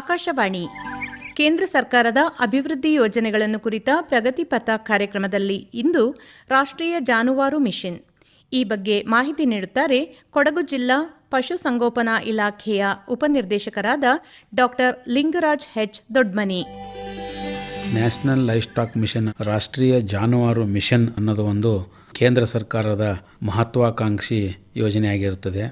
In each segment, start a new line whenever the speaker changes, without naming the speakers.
ಆಕಾಶವಾಣಿ. ಕೇಂದ್ರ ಸರ್ಕಾರದ ಅಭಿವೃದ್ಧಿ ಯೋಜನೆಗಳನ್ನು ಕುರಿತ ಪ್ರಗತಿ ಪಥ ಕಾರ್ಯಕ್ರಮದಲ್ಲಿ ಇಂದು ರಾಷ್ಟ್ರೀಯ ಜಾನುವಾರು ಮಿಷನ್. ಈ ಬಗ್ಗೆ ಮಾಹಿತಿ ನೀಡುತ್ತಾರೆ ಕೊಡಗು ಜಿಲ್ಲಾ ಪಶುಸಂಗೋಪನಾ ಇಲಾಖೆಯ ಉಪನಿರ್ದೇಶಕರಾದ doctor Lingaraj H. Doddamani.
National livestock mission, ರಾಷ್ಟ್ರೀಯ ಜಾನುವಾರು ಮಿಷನ್ ಅನ್ನೋದು ಒಂದು ಕೇಂದ್ರ ಸರ್ಕಾರದ ಮಹತ್ವಾಕಾಂಕ್ಷಿ ಯೋಜನೆಯಾಗಿರುತ್ತದೆ.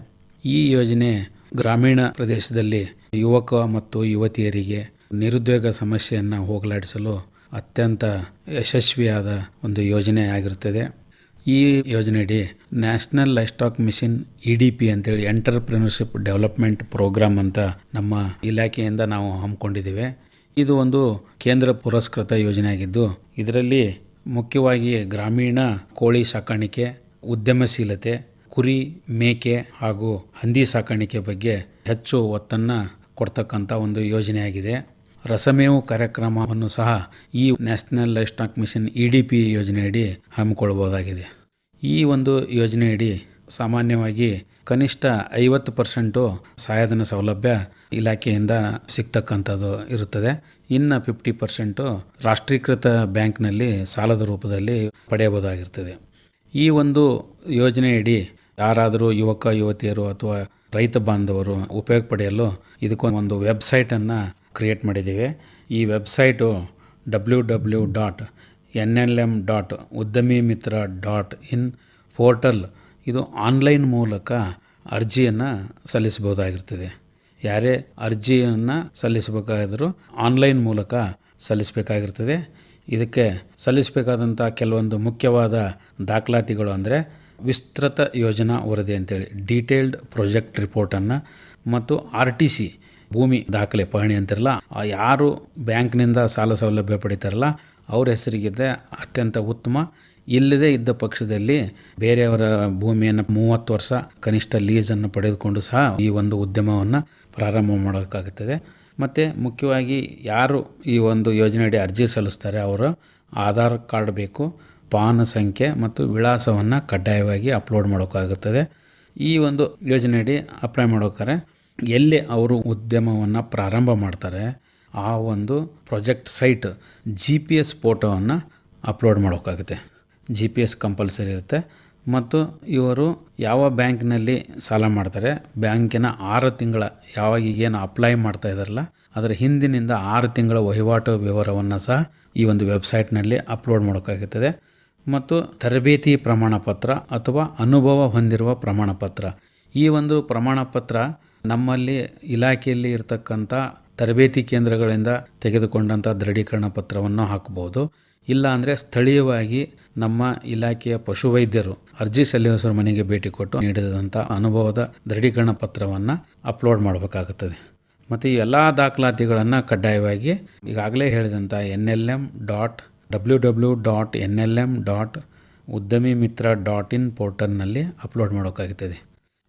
ಈ ಯೋಜನೆ ಗ್ರಾಮೀಣ ಪ್ರದೇಶದಲ್ಲಿ ಯುವಕ ಮತ್ತು ಯುವತಿಯರಿಗೆ ನಿರುದ್ಯೋಗ ಸಮಸ್ಯೆಯನ್ನು ಹೋಗಲಾಡಿಸಲು ಅತ್ಯಂತ ಯಶಸ್ವಿಯಾದ ಒಂದು ಯೋಜನೆ ಆಗಿರುತ್ತದೆ. ಈ ಯೋಜನೆಯಡಿ national livestock mission E D P ಅಂತೇಳಿ ಎಂಟರ್ಪ್ರಿನರ್ಶಿಪ್ ಡೆವಲಪ್ಮೆಂಟ್ ಪ್ರೋಗ್ರಾಮ್ ಅಂತ ನಮ್ಮ ಇಲಾಖೆಯಿಂದ ನಾವು ಹಮ್ಮಿಕೊಂಡಿದ್ದೇವೆ. ಇದು ಒಂದು ಕೇಂದ್ರ ಪುರಸ್ಕೃತ ಯೋಜನೆ ಆಗಿದ್ದು, ಇದರಲ್ಲಿ ಮುಖ್ಯವಾಗಿ ಗ್ರಾಮೀಣ ಕೋಳಿ ಸಾಕಾಣಿಕೆ, ಉದ್ಯಮಶೀಲತೆ, ಕುರಿ ಮೇಕೆ ಹಾಗೂ ಹಂದಿ ಸಾಕಾಣಿಕೆ ಬಗ್ಗೆ ಹೆಚ್ಚು ಒತ್ತನ್ನು ಕೊಡ್ತಕ್ಕಂಥ ಒಂದು ಯೋಜನೆಯಾಗಿದೆ. ರಸಮೇವು ಕಾರ್ಯಕ್ರಮವನ್ನು ಸಹ ಈ national livestock mission E D P ಯೋಜನೆಯಡಿ ಹಮ್ಮಿಕೊಳ್ಬೋದಾಗಿದೆ ಈ ಒಂದು ಯೋಜನೆಯಡಿ ಸಾಮಾನ್ಯವಾಗಿ ಕನಿಷ್ಠ ಐವತ್ತು ಪರ್ಸೆಂಟು ಸಹಾಯಧನ ಸೌಲಭ್ಯ ಇಲಾಖೆಯಿಂದ ಸಿಗ್ತಕ್ಕಂಥದ್ದು ಇರುತ್ತದೆ. ಇನ್ನು ಫಿಫ್ಟಿ ಪರ್ಸೆಂಟು ರಾಷ್ಟ್ರೀಕೃತ ಬ್ಯಾಂಕ್ನಲ್ಲಿ ಸಾಲದ ರೂಪದಲ್ಲಿ ಪಡೆಯಬಹುದಾಗಿರ್ತದೆ. ಈ ಒಂದು ಯೋಜನೆಯಡಿ ಯಾರಾದರೂ ಯುವಕ, ಯುವತಿಯರು ಅಥವಾ ರೈತ ಬಾಂಧವರು ಉಪಯೋಗ ಪಡೆಯಲು ಇದಕ್ಕೊಂದು ವೆಬ್ಸೈಟನ್ನು ಕ್ರಿಯೇಟ್ ಮಾಡಿದ್ದೀವಿ. ಈ website W W dot N L M dot Udyami Mitra dot in portal ಇದು ಆನ್ಲೈನ್ ಮೂಲಕ ಅರ್ಜಿಯನ್ನು ಸಲ್ಲಿಸಬಹುದಾಗಿರ್ತದೆ. ಯಾರೇ ಅರ್ಜಿಯನ್ನು ಸಲ್ಲಿಸಬೇಕಾದರೂ ಆನ್ಲೈನ್ ಮೂಲಕ ಸಲ್ಲಿಸಬೇಕಾಗಿರ್ತದೆ. ಇದಕ್ಕೆ ಸಲ್ಲಿಸಬೇಕಾದಂಥ ಕೆಲವೊಂದು ಮುಖ್ಯವಾದ ದಾಖಲಾತಿಗಳು ಅಂದರೆ ವಿಸ್ತೃತ ಯೋಜನಾ ವರದಿ ಅಂತೇಳಿ ಡೀಟೇಲ್ಡ್ ಪ್ರಾಜೆಕ್ಟ್ ರಿಪೋರ್ಟನ್ನು ಮತ್ತು ಆರ್ ಟಿ ಸಿ ಭೂಮಿ ದಾಖಲೆ ಪಹಣಿ ಅಂತಿರಲ್ಲ ಯಾರು ಬ್ಯಾಂಕ್ನಿಂದ ಸಾಲ ಸೌಲಭ್ಯ ಪಡಿತಾರಲ್ಲ, ಅವ್ರ ಹೆಸರಿಗಿದೆ ಅತ್ಯಂತ ಉತ್ತಮ, ಇಲ್ಲದೇ ಇದ್ದ ಪಕ್ಷದಲ್ಲಿ ಬೇರೆಯವರ ಭೂಮಿಯನ್ನು ಮೂವತ್ತು ವರ್ಷ ಕನಿಷ್ಠ ಲೀಸನ್ನು ಪಡೆದುಕೊಂಡು ಸಹ ಈ ಒಂದು ಉದ್ಯಮವನ್ನು ಪ್ರಾರಂಭ ಮಾಡೋಕ್ಕಾಗುತ್ತದೆ. ಮತ್ತು ಮುಖ್ಯವಾಗಿ ಯಾರು ಈ ಒಂದು ಯೋಜನೆಯಡಿ ಅರ್ಜಿ ಸಲ್ಲಿಸ್ತಾರೆ, ಅವರು ಆಧಾರ್ ಕಾರ್ಡ್ ಬೇಕು ಪಾನ್ ಸಂಖ್ಯೆ ಮತ್ತು ವಿಳಾಸವನ್ನು ಕಡ್ಡಾಯವಾಗಿ ಅಪ್ಲೋಡ್ ಮಾಡೋಕ್ಕಾಗುತ್ತದೆ. ಈ ಒಂದು ಯೋಜನೆಯಡಿ ಅಪ್ಲೈ ಮಾಡೋಕ್ಕಾರೆ ಎಲ್ಲಿ ಅವರು ಉದ್ಯಮವನ್ನು ಪ್ರಾರಂಭ ಮಾಡ್ತಾರೆ, ಆ ಒಂದು project site G P S ಫೋಟೋವನ್ನು ಅಪ್ಲೋಡ್ ಮಾಡೋಕ್ಕಾಗುತ್ತೆ. ಜಿ ಪಿ ಎಸ್ ಕಂಪಲ್ಸರಿ ಇರುತ್ತೆ. ಮತ್ತು ಇವರು ಯಾವ ಬ್ಯಾಂಕ್ನಲ್ಲಿ ಸಾಲ ಮಾಡ್ತಾರೆ, ಬ್ಯಾಂಕಿನ ಆರು ತಿಂಗಳ ಯಾವಾಗ ಈಗೇನು ಅಪ್ಲೈ ಮಾಡ್ತಾ ಇದ್ದಾರಲ್ಲ, ಅದರ ಹಿಂದಿನಿಂದ ಆರು ತಿಂಗಳ ವಹಿವಾಟು ವಿವರವನ್ನು ಸಹ ಈ ಒಂದು ವೆಬ್ಸೈಟ್ನಲ್ಲಿ ಅಪ್ಲೋಡ್ ಮಾಡೋಕ್ಕಾಗುತ್ತದೆ. ಮತ್ತು ತರಬೇತಿ ಪ್ರಮಾಣ ಪತ್ರ ಅಥವಾ ಅನುಭವ ಹೊಂದಿರುವ ಪ್ರಮಾಣ ಪತ್ರ ಈ ಒಂದು ಪ್ರಮಾಣ ಪತ್ರ ನಮ್ಮಲ್ಲಿ ಇಲಾಖೆಯಲ್ಲಿ ಇರತಕ್ಕಂಥ ತರಬೇತಿ ಕೇಂದ್ರಗಳಿಂದ ತೆಗೆದುಕೊಂಡಂಥ ದೃಢೀಕರಣ ಪತ್ರವನ್ನು ಹಾಕಬಹುದು ಇಲ್ಲ ಅಂದರೆ ಸ್ಥಳೀಯವಾಗಿ ನಮ್ಮ ಇಲಾಖೆಯ ಪಶುವೈದ್ಯರು ಅರ್ಜಿ ಸಲ್ಲಿಸೋರ ಮನೆಗೆ ಭೇಟಿ ಕೊಟ್ಟು ನೀಡಿದಂಥ ಅನುಭವದ ದೃಢೀಕರಣ ಪತ್ರವನ್ನು ಅಪ್ಲೋಡ್ ಮಾಡಬೇಕಾಗುತ್ತದೆ. ಮತ್ತು ಈ ಎಲ್ಲ ದಾಖಲಾತಿಗಳನ್ನು ಕಡ್ಡಾಯವಾಗಿ ಈಗಾಗಲೇ ಹೇಳಿದಂಥ N L M dot W W dot N L M dot Udyami Mitra dot ಇನ್ ಪೋರ್ಟಲ್ನಲ್ಲಿ ಅಪ್ಲೋಡ್ ಮಾಡೋಕ್ಕಾಗುತ್ತದೆ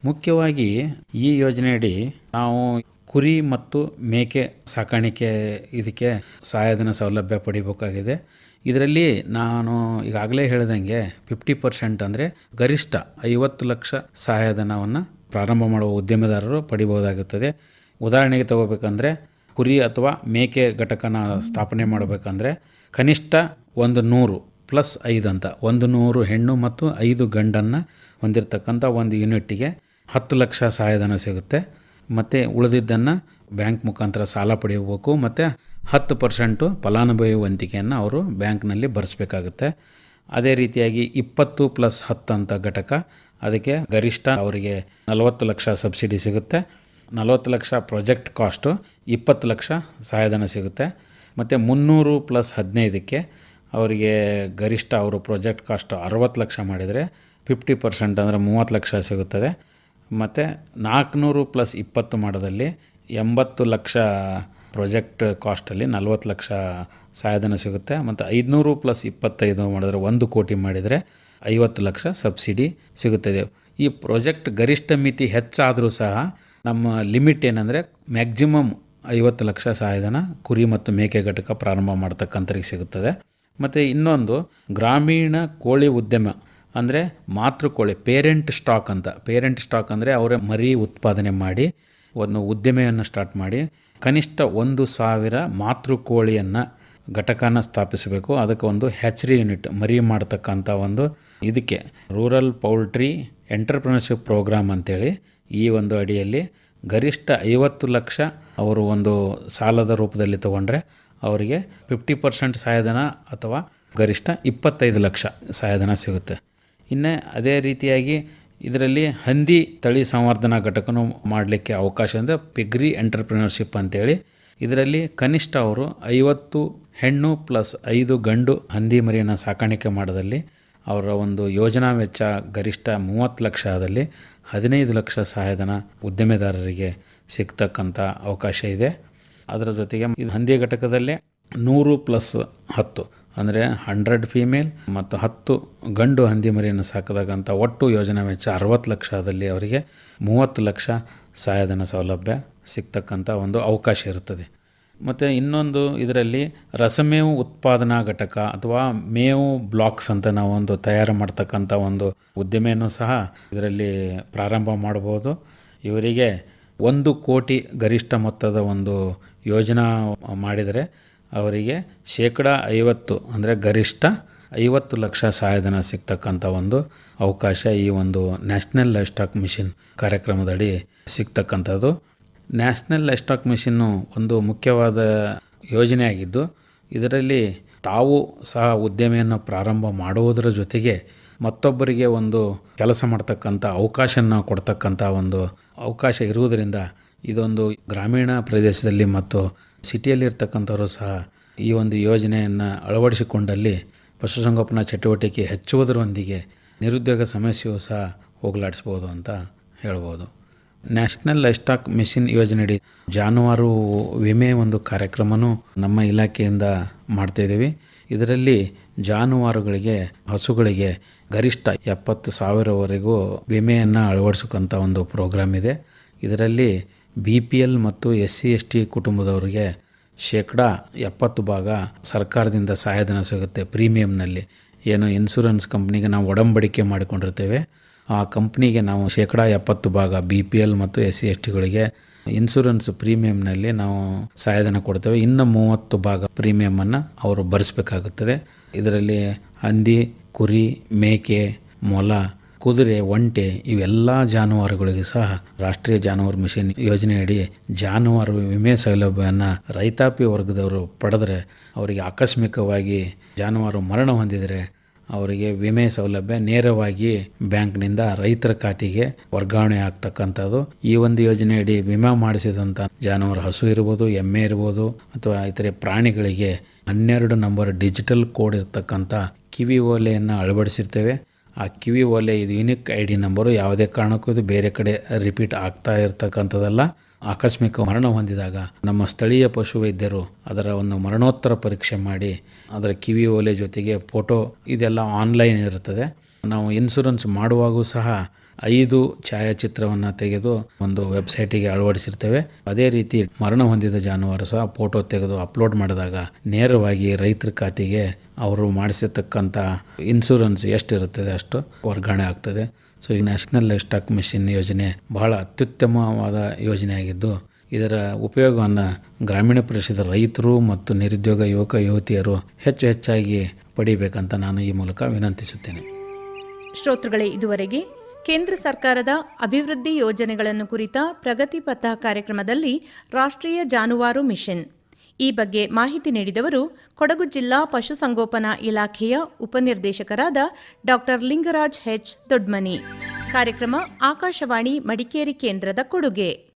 ಮುಖ್ಯವಾಗಿ ಈ ಯೋಜನೆಯಡಿ ನಾವು ಕುರಿ ಮತ್ತು ಮೇಕೆ ಸಾಕಾಣಿಕೆ ಇದಕ್ಕೆ ಸಹಾಯಧನ ಸೌಲಭ್ಯ ಪಡಿಬೇಕಾಗಿದೆ. ಇದರಲ್ಲಿ ನಾನು ಈಗಾಗಲೇ ಹೇಳಿದಂಗೆ ಫಿಫ್ಟಿ ಪರ್ಸೆಂಟ್ ಅಂದರೆ ಗರಿಷ್ಠ ಐವತ್ತು ಲಕ್ಷ ಸಹಾಯಧನವನ್ನು ಪ್ರಾರಂಭ ಮಾಡುವ ಉದ್ಯಮದಾರರು ಪಡಿಬೋದಾಗುತ್ತದೆ ಉದಾಹರಣೆಗೆ ತಗೋಬೇಕಂದ್ರೆ ಕುರಿ ಅಥವಾ ಮೇಕೆ ಘಟಕನ ಸ್ಥಾಪನೆ ಮಾಡಬೇಕಂದ್ರೆ ಕನಿಷ್ಠ ಒಂದು ನೂರು ಪ್ಲಸ್ ಐದು ಅಂತ. ಒಂದು ನೂರು ಹೆಣ್ಣು ಮತ್ತು ಐದು ಗಂಡನ್ನು ಹೊಂದಿರತಕ್ಕಂಥ ಒಂದು ಯೂನಿಟ್ಟಿಗೆ ಹತ್ತು ಲಕ್ಷ ಸಹಾಯಧನ ಸಿಗುತ್ತೆ. ಮತ್ತು ಉಳಿದಿದ್ದನ್ನು ಬ್ಯಾಂಕ್ ಮುಖಾಂತರ ಸಾಲ ಪಡೆಯಬೇಕು. ಮತ್ತು ಹತ್ತು ಪರ್ಸೆಂಟು ಫಲಾನುಭವಿ ವಂತಿಕೆಯನ್ನು ಅವರು ಬ್ಯಾಂಕ್ನಲ್ಲಿ ಭರಿಸಬೇಕಾಗುತ್ತೆ ಅದೇ ರೀತಿಯಾಗಿ ಇಪ್ಪತ್ತು ಪ್ಲಸ್ ಹತ್ತು ಅಂತ ಘಟಕ, ಅದಕ್ಕೆ ಗರಿಷ್ಠ ಅವರಿಗೆ ನಲವತ್ತು ಲಕ್ಷ ಸಬ್ಸಿಡಿ ಸಿಗುತ್ತೆ. ನಲವತ್ತು ಲಕ್ಷ ಪ್ರಾಜೆಕ್ಟ್ ಕಾಸ್ಟು, ಇಪ್ಪತ್ತು ಲಕ್ಷ ಸಹಾಯಧನ ಸಿಗುತ್ತೆ. ಮತ್ತು ಮುನ್ನೂರು ಪ್ಲಸ್ ಹದಿನೈದಕ್ಕೆ ಅವರಿಗೆ ಗರಿಷ್ಠ ಅವರು ಪ್ರಾಜೆಕ್ಟ್ ಕಾಸ್ಟ್ ಅರವತ್ತು ಲಕ್ಷ ಮಾಡಿದರೆ ಫಿಫ್ಟಿ ಪರ್ಸೆಂಟ್ ಅಂದರೆ ಮೂವತ್ತು ಲಕ್ಷ ಸಿಗುತ್ತದೆ. ಮತ್ತು ನಾಲ್ಕುನೂರು ಪ್ಲಸ್ ಇಪ್ಪತ್ತು ಮಾಡೋದಲ್ಲಿ ಎಂಬತ್ತು ಲಕ್ಷ ಪ್ರಾಜೆಕ್ಟ್ ಕಾಸ್ಟಲ್ಲಿ ನಲ್ವತ್ತು ಲಕ್ಷ ಸಹಾಯಧನ ಸಿಗುತ್ತೆ. ಮತ್ತು ಐದುನೂರು ಪ್ಲಸ್ ಇಪ್ಪತ್ತೈದು ಮಾಡಿದರೆ ಒಂದು ಕೋಟಿ ಮಾಡಿದರೆ ಐವತ್ತು ಲಕ್ಷ ಸಬ್ಸಿಡಿ ಸಿಗುತ್ತದೆ. ಈ ಪ್ರಾಜೆಕ್ಟ್ ಗರಿಷ್ಠ ಮಿತಿ ಹೆಚ್ಚಾದರೂ ಸಹ ನಮ್ಮ ಲಿಮಿಟ್ ಏನಂದರೆ ಮ್ಯಾಕ್ಸಿಮಮ್ ಐವತ್ತು ಲಕ್ಷ ಸಹಾಯಧನ ಕುರಿ ಮತ್ತು ಮೇಕೆ ಘಟಕ ಪ್ರಾರಂಭ ಮಾಡ್ತಕ್ಕಂಥರಿಗೆ ಸಿಗುತ್ತದೆ. ಮತ್ತು ಇನ್ನೊಂದು ಗ್ರಾಮೀಣ ಕೋಳಿ ಉದ್ಯಮ ಅಂದರೆ ಮಾತೃಕೋಳಿ ಪೇರೆಂಟ್ ಸ್ಟಾಕ್ ಅಂತ. ಪೇರೆಂಟ್ ಸ್ಟಾಕ್ ಅಂದರೆ ಅವರೇ ಮರಿ ಉತ್ಪಾದನೆ ಮಾಡಿ, ಒಂದು ಉದ್ಯಮೆಯನ್ನು ಸ್ಟಾರ್ಟ್ ಮಾಡಿ, ಕನಿಷ್ಠ ಒಂದು ಸಾವಿರ ಮಾತೃ ಕೋಳಿಯನ್ನು ಘಟಕನ ಸ್ಥಾಪಿಸಬೇಕು. ಅದಕ್ಕೆ ಒಂದು ಹ್ಯಾಚರಿ ಯೂನಿಟ್ ಮರಿ ಮಾಡ್ತಕ್ಕಂಥ ಒಂದು ಇದಕ್ಕೆ ರೂರಲ್ ಪೌಲ್ಟ್ರಿ ಎಂಟರ್ಪ್ರಿನರ್ಶಿಪ್ ಪ್ರೋಗ್ರಾಮ್ ಅಂತೇಳಿ ಈ ಒಂದು ಅಡಿಯಲ್ಲಿ ಗರಿಷ್ಠ ಐವತ್ತು ಲಕ್ಷ ಅವರು ಒಂದು ಸಾಲದ ರೂಪದಲ್ಲಿ ತಗೊಂಡ್ರೆ ಅವರಿಗೆ ಫಿಫ್ಟಿ ಪರ್ಸೆಂಟ್ ಸಹಾಯಧನ ಅಥವಾ ಗರಿಷ್ಠ ಇಪ್ಪತ್ತೈದು ಲಕ್ಷ ಸಹಾಯಧನ ಸಿಗುತ್ತೆ. ಇನ್ನೇ ಅದೇ ರೀತಿಯಾಗಿ ಇದರಲ್ಲಿ ಹಂದಿ ತಳಿ ಸಂವರ್ಧನಾ ಘಟಕನೂ ಮಾಡಲಿಕ್ಕೆ ಅವಕಾಶ ಅಂದರೆ ಪಿಗ್ರಿ ಎಂಟರ್ಪ್ರಿನರ್ಶಿಪ್ ಅಂತೇಳಿ. ಇದರಲ್ಲಿ ಕನಿಷ್ಠ ಅವರು ಐವತ್ತು ಹೆಣ್ಣು ಪ್ಲಸ್ ಐದು ಗಂಡು ಹಂದಿ ಮರಿಯನ್ನು ಸಾಕಾಣಿಕೆ ಮಾಡೋದಲ್ಲಿ ಅವರ ಒಂದು ಯೋಜನಾ ವೆಚ್ಚ ಗರಿಷ್ಠ ಮೂವತ್ತು ಲಕ್ಷ ಆದಲ್ಲಿ ಹದಿನೈದು ಲಕ್ಷ ಸಹಾಯಧನ ಉದ್ಯಮೆದಾರರಿಗೆ ಸಿಗ್ತಕ್ಕಂಥ ಅವಕಾಶ ಇದೆ. ಅದರ ಜೊತೆಗೆ ಇದು ಹಂದಿ ಘಟಕದಲ್ಲಿ ನೂರು ಪ್ಲಸ್ ಹತ್ತು, ಅಂದರೆ ಹಂಡ್ರೆಡ್ ಫೀಮೇಲ್ ಮತ್ತು ಹತ್ತು ಗಂಡು ಹಂದಿ ಮರಿಯನ್ನು ಸಾಕಿದಾಗಂಥ ಒಟ್ಟು ಯೋಜನಾ ವೆಚ್ಚ ಅರವತ್ತು ಲಕ್ಷದಲ್ಲಿ ಅವರಿಗೆ ಮೂವತ್ತು ಲಕ್ಷ ಸಹಾಯಧನ ಸೌಲಭ್ಯ ಸಿಗ್ತಕ್ಕಂಥ ಒಂದು ಅವಕಾಶ ಇರುತ್ತದೆ. ಮತ್ತು ಇನ್ನೊಂದು ಇದರಲ್ಲಿ ರಸಮೇವು ಉತ್ಪಾದನಾ ಘಟಕ ಅಥವಾ ಮೇವು ಬ್ಲಾಕ್ಸ್ ಅಂತ ನಾವು ಒಂದು ತಯಾರು ಮಾಡ್ತಕ್ಕಂಥ ಒಂದು ಉದ್ಯಮೆಯನ್ನು ಸಹ ಇದರಲ್ಲಿ ಪ್ರಾರಂಭ ಮಾಡ್ಬೋದು. ಇವರಿಗೆ ಒಂದು ಕೋಟಿ ಗರಿಷ್ಠ ಮೊತ್ತದ ಒಂದು ಯೋಜನಾ ಮಾಡಿದರೆ ಅವರಿಗೆ ಶೇಕಡ ಐವತ್ತು ಅಂದರೆ ಗರಿಷ್ಠ ಐವತ್ತು ಲಕ್ಷ ಸಹಾಯಧನ ಸಿಗ್ತಕ್ಕಂಥ ಒಂದು ಅವಕಾಶ ಈ ಒಂದು ನ್ಯಾಷನಲ್ ಲೈಫ್ ಸ್ಟಾಕ್ ಮಿಷನ್ ಕಾರ್ಯಕ್ರಮದಡಿ ಸಿಗ್ತಕ್ಕಂಥದ್ದು. ನ್ಯಾಷನಲ್ ಸ್ಟಾಕ್ ಮಿಷನ್ನು ಒಂದು ಮುಖ್ಯವಾದ ಯೋಜನೆಯಾಗಿದ್ದು, ಇದರಲ್ಲಿ ತಾವು ಸಹ ಉದ್ಯಮೆಯನ್ನು ಪ್ರಾರಂಭ ಮಾಡುವುದರ ಜೊತೆಗೆ ಮತ್ತೊಬ್ಬರಿಗೆ ಒಂದು ಕೆಲಸ ಮಾಡ್ತಕ್ಕಂಥ ಅವಕಾಶನ ಕೊಡ್ತಕ್ಕಂಥ ಒಂದು ಅವಕಾಶ ಇರುವುದರಿಂದ ಇದೊಂದು ಗ್ರಾಮೀಣ ಪ್ರದೇಶದಲ್ಲಿ ಮತ್ತು ಸಿಟಿಯಲ್ಲಿರ್ತಕ್ಕಂಥವರು ಸಹ ಈ ಒಂದು ಯೋಜನೆಯನ್ನು ಅಳವಡಿಸಿಕೊಂಡಲ್ಲಿ ಪಶುಸಂಗೋಪನಾ ಚಟುವಟಿಕೆ ಹೆಚ್ಚುವುದರೊಂದಿಗೆ ನಿರುದ್ಯೋಗ ಸಮಸ್ಯೆಯೂ ಸಹ ಹೋಗಲಾಡಿಸ್ಬೋದು ಅಂತ ಹೇಳ್ಬೋದು. ನ್ಯಾಷನಲ್ ಲೈಫ್ ಸ್ಟಾಕ್ ಮಿಷನ್ ಯೋಜನೆಯಡಿ ಜಾನುವಾರು ವಿಮೆ ಒಂದು ಕಾರ್ಯಕ್ರಮನೂ ನಮ್ಮ ಇಲಾಖೆಯಿಂದ ಮಾಡ್ತಾಯಿದ್ದೀವಿ ಇದರಲ್ಲಿ ಜಾನುವಾರುಗಳಿಗೆ, ಹಸುಗಳಿಗೆ ಗರಿಷ್ಠ ಎಪ್ಪತ್ತು ಸಾವಿರವರೆಗೂ ವಿಮೆಯನ್ನು ಅಳವಡಿಸೋಕ್ಕಂಥ ಒಂದು ಪ್ರೋಗ್ರಾಮ್ ಇದೆ. ಇದರಲ್ಲಿ ಬಿ ಪಿ ಎಲ್ ಮತ್ತು ಎಸ್ ಸಿ ಎಸ್ ಟಿ ಕುಟುಂಬದವರಿಗೆ ಶೇಕಡ ಎಪ್ಪತ್ತು ಭಾಗ ಸರ್ಕಾರದಿಂದ ಸಹಾಯಧನ ಸಿಗುತ್ತೆ ಪ್ರೀಮಿಯಂನಲ್ಲಿ. ಏನು ಇನ್ಶೂರೆನ್ಸ್ ಕಂಪ್ನಿಗೆ ನಾವು ಒಡಂಬಡಿಕೆ ಮಾಡಿಕೊಂಡಿರ್ತೇವೆ. ಆ ಕಂಪ್ನಿಗೆ ನಾವು ಶೇಕಡ ಎಪ್ಪತ್ತು ಭಾಗ ಬಿ ಪಿ ಎಲ್ ಮತ್ತು ಎಸ್ ಸಿ ಎಸ್ ಟಿಗಳಿಗೆ ಇನ್ಸೂರೆನ್ಸ್ ಪ್ರೀಮಿಯಂನಲ್ಲಿ ನಾವು ಸಹಾಯಧನ ಕೊಡ್ತೇವೆ. ಇನ್ನು ಮೂವತ್ತು ಭಾಗ ಪ್ರೀಮಿಯಮನ್ನು ಅವರು ಭರಿಸಬೇಕಾಗುತ್ತದೆ. ಇದರಲ್ಲಿ ಹಂದಿ, ಕುರಿ, ಮೇಕೆ, ಮೊಲ, ಕುದುರೆ, ಒಂಟೆ ಇವೆಲ್ಲ ಜಾನುವಾರುಗಳಿಗೆ ಸಹ ರಾಷ್ಟ್ರೀಯ ಜಾನುವಾರು ಮಿಷನ್ ಯೋಜನೆಯಡಿ ಜಾನುವಾರು ವಿಮೆ ಸೌಲಭ್ಯವನ್ನು ರೈತಾಪಿ ವರ್ಗದವರು ಪಡೆದರೆ ಅವರಿಗೆ ಆಕಸ್ಮಿಕವಾಗಿ ಜಾನುವಾರು ಮರಣ ಹೊಂದಿದರೆ ಅವರಿಗೆ ವಿಮೆ ಸೌಲಭ್ಯ ನೇರವಾಗಿ ಬ್ಯಾಂಕ್ನಿಂದ ರೈತರ ಖಾತೆಗೆ ವರ್ಗಾವಣೆ ಆಗ್ತಕ್ಕಂಥದ್ದು. ಈ ಒಂದು ಯೋಜನೆಯಡಿ ವಿಮೆ ಮಾಡಿಸಿದಂಥ ಜಾನುವಾರು ಹಸು ಇರ್ಬೋದು, ಎಮ್ಮೆ ಇರ್ಬೋದು, ಅಥವಾ ಇತರೆ ಪ್ರಾಣಿಗಳಿಗೆ ಹನ್ನೆರಡು ನಂಬರ್ ಡಿಜಿಟಲ್ ಕೋಡ್ ಇರ್ತಕ್ಕಂಥ ಕಿವಿ ಓಲೆಯನ್ನು ಅಳವಡಿಸಿರ್ತೇವೆ. ಆ ಕಿವಿ ಓಲೆ ಇದು ಯುನಿಕ್ ಐ ಡಿ ನಂಬರು. ಯಾವುದೇ ಕಾರಣಕ್ಕೂ ಇದು ಬೇರೆ ಕಡೆ ರಿಪೀಟ್ ಆಗ್ತಾ ಇರ್ತಕ್ಕಂಥದ್ದಲ್ಲ. ಆಕಸ್ಮಿಕ ಮರಣ ಹೊಂದಿದಾಗ ನಮ್ಮ ಸ್ಥಳೀಯ ಪಶುವೈದ್ಯರು ಅದರ ಒಂದು ಮರಣೋತ್ತರ ಪರೀಕ್ಷೆ ಮಾಡಿ ಅದರ ಕಿವಿ ಓಲೆ ಜೊತೆಗೆ ಫೋಟೋ ಇದೆಲ್ಲ ಆನ್ಲೈನ್ ಇರುತ್ತದೆ. ನಾವು ಇನ್ಸೂರೆನ್ಸ್ ಮಾಡುವಾಗೂ ಸಹ ಐದು ಛಾಯಾಚಿತ್ರವನ್ನು ತೆಗೆದು ಒಂದು ವೆಬ್ಸೈಟಿಗೆ ಅಳವಡಿಸಿರ್ತೇವೆ. ಅದೇ ರೀತಿ ಮರಣ ಹೊಂದಿದ ಜಾನುವಾರು ಸಹ ಫೋಟೋ ತೆಗೆದು ಅಪ್ಲೋಡ್ ಮಾಡಿದಾಗ ನೇರವಾಗಿ ರೈತರ ಖಾತೆಗೆ ಅವರು ಮಾಡಿಸಿರ್ತಕ್ಕಂಥ ಇನ್ಸೂರೆನ್ಸ್ ಎಷ್ಟಿರುತ್ತದೆ ಅಷ್ಟು ವರ್ಗಾವಣೆ ಆಗ್ತದೆ. ಸೊ ಈ ನ್ಯಾಷನಲ್ ಸ್ಟಾಕ್ ಮಿಷಿನ್ ಯೋಜನೆ ಬಹಳ ಅತ್ಯುತ್ತಮವಾದ ಯೋಜನೆಯಾಗಿದ್ದು ಇದರ ಉಪಯೋಗವನ್ನು ಗ್ರಾಮೀಣ ಪ್ರದೇಶದ ರೈತರು ಮತ್ತು ನಿರುದ್ಯೋಗ ಯುವಕ, ಯುವತಿಯರು ಹೆಚ್ಚು ಹೆಚ್ಚಾಗಿ ಪಡಿಬೇಕಂತ ನಾನು ಈ ಮೂಲಕ ವಿನಂತಿಸುತ್ತೇನೆ.
ಶ್ರೋತೃಗಳೇ, ಇದುವರೆಗೆ ಕೇಂದ್ರ ಸರ್ಕಾರದ ಅಭಿವೃದ್ಧಿ ಯೋಜನೆಗಳನ್ನು ಕುರಿತ ಪ್ರಗತಿ ಪಥ ಕಾರ್ಯಕ್ರಮದಲ್ಲಿ ರಾಷ್ಟ್ರೀಯ ಜಾನುವಾರು ಮಿಷನ್ ಈ ಬಗ್ಗೆ ಮಾಹಿತಿ ನೀಡಿದವರು ಕೊಡಗು ಜಿಲ್ಲಾ ಪಶುಸಂಗೋಪನಾ ಇಲಾಖೆಯ ಉಪನಿರ್ದೇಶಕರಾದ ಡಾಕ್ಟರ್ ಲಿಂಗರಾಜ್ ಹೆಚ್ ದೊಡ್ಮನಿ. ಕಾರ್ಯಕ್ರಮ ಆಕಾಶವಾಣಿ ಮಡಿಕೇರಿ ಕೇಂದ್ರದ ಕೊಡುಗೆ.